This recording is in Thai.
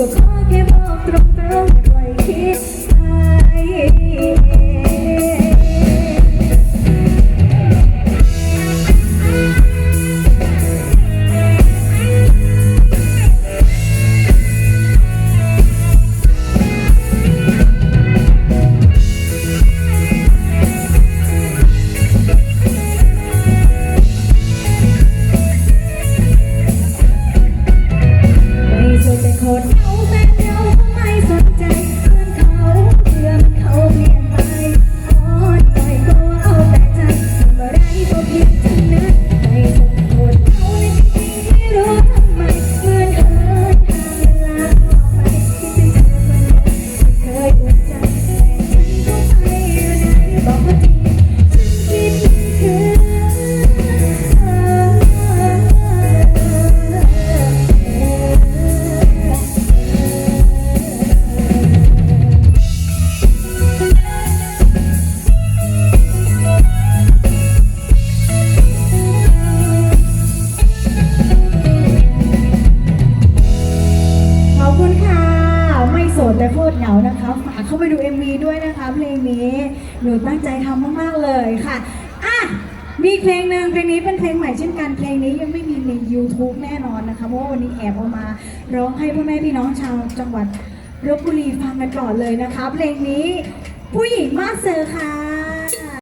So don't give up, don't throw นาฝากเข้าไปดู MV ด้วยนะคะ เพลงนี้หนูตั้งใจทำมากๆเลยค่ะอะมีเพลงหนึ่งเพลงนี้เป็นเพลงใหม่เช่นกันเพลงนี้ยังไม่มีใน YouTube แน่นอนนะคะเพราะวันนี้แอบเอามาร้องให้พ่อแม่พี่น้องชาวจังหวัดลบบุรีฟังกันก่อนเลยนะคะ เพลงนี้ผู้หญิงมาเซอร์ค่ะ